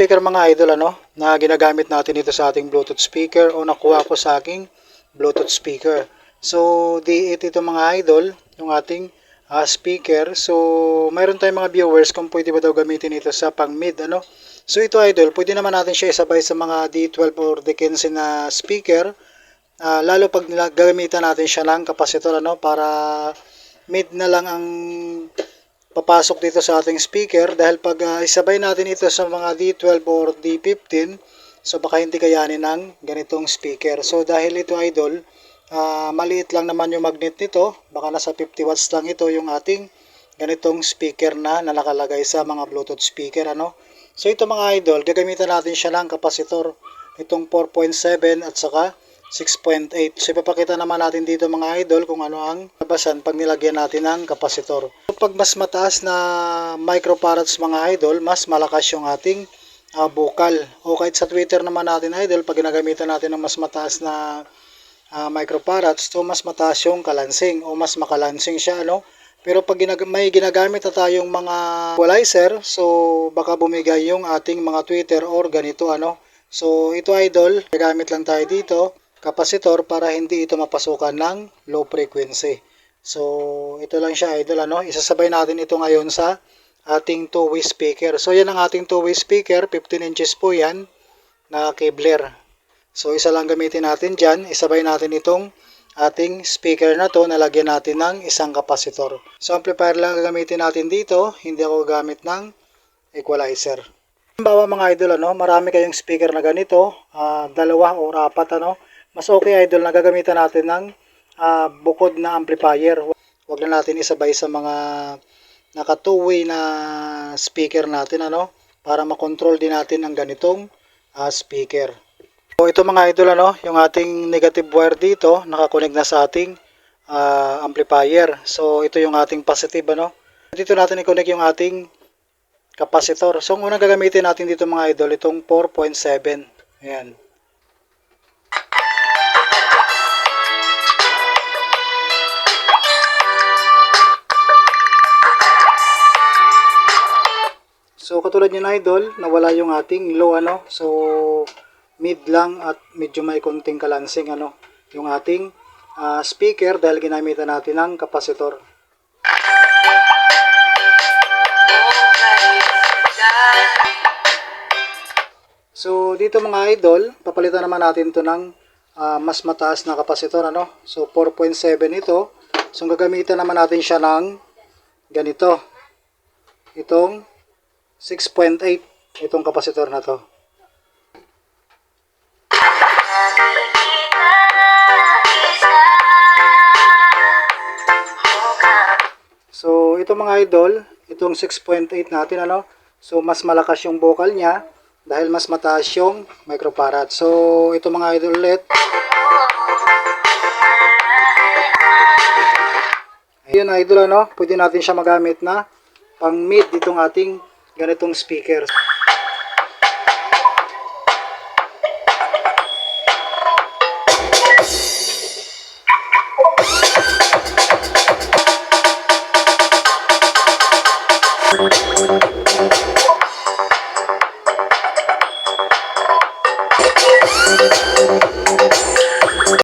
speaker mga idol ano, na ginagamit natin dito sa ating Bluetooth speaker o nakuha ko sa aking Bluetooth speaker. So, D8 ito mga idol, yung ating ah, speaker. So, mayroon tayong mga viewers kung pwede ba daw gamitin ito sa pang mid ano. So, ito idol, pwede naman natin siya isabay sa mga D12 or D15 na speaker. Ah, lalo pag gagamitan natin siya ng kapasitor ano para mid na lang ang papasok dito sa ating speaker dahil pag ah, isabay natin ito sa mga D12 or D15 so baka hindi kayanin ng ganitong speaker. So dahil ito idol ah, maliit lang naman yung magnet nito. Baka nasa 50 watts lang ito yung ating ganitong speaker na, na sa mga bluetooth speaker ano? So ito mga idol gagamitan natin siya ng kapasitor itong 4.7 at saka 6.8. So ipapakita naman natin dito mga idol kung ano ang labasan pag nilagyan natin ng kapasitor. So, pag mas mataas na microfarads mga idol, mas malakas yung ating ah, bukal. O kahit sa Twitter naman natin idol, pag ginagamitan natin ng mas mataas na ah, microfarads, so mas mataas yung kalansing o mas makalansing siya ano. Pero pag ginag- may ginagamit na tayong mga equalizer, so baka bumigay yung ating mga Twitter or ganito ano. So ito idol, gagamit lang tayo dito kapasitor para hindi ito mapasukan ng low frequency. So, ito lang siya idol ano. Isasabay natin ito ngayon sa ating two-way speaker. So, yan ang ating two-way speaker. 15 inches po yan na Kevlar. So, isa lang gamitin natin dyan. Isabay natin itong ating speaker na to. Nalagyan natin ng isang kapasitor. So, amplifier lang gagamitin natin dito. Hindi ako gamit ng equalizer. Halimbawa mga idol, ano, marami kayong speaker na ganito, ah, dalawa o apat, ano, mas okay idol na gagamitan natin ng ah, bukod na amplifier. Huwag na natin isabay sa mga naka two-way na speaker natin ano para makontrol din natin ang ganitong ah, speaker. So ito mga idol ano, yung ating negative wire dito nakakonect na sa ating ah, amplifier. So ito yung ating positive ano. Dito natin i-connect yung ating capacitor. So ang unang gagamitin natin dito mga idol itong 4.7. Ayan. Katulad niyan idol, nawala yung ating low ano. So mid lang at medyo may konting kalansing ano yung ating ah, speaker dahil ginamitan natin ng kapasitor. So dito mga idol, papalitan naman natin to ng ah, mas mataas na kapasitor ano. So 4.7 ito. So gagamitan naman natin siya ng ganito. Itong 6.8 itong kapasitor na to. So, ito mga idol, itong 6.8 natin, ano? So, mas malakas yung vocal niya dahil mas mataas yung microfarad. So, ito mga idol ulit. Ayun idol, ano? Pwede natin siya magamit na pang mid itong ating ganitong speaker.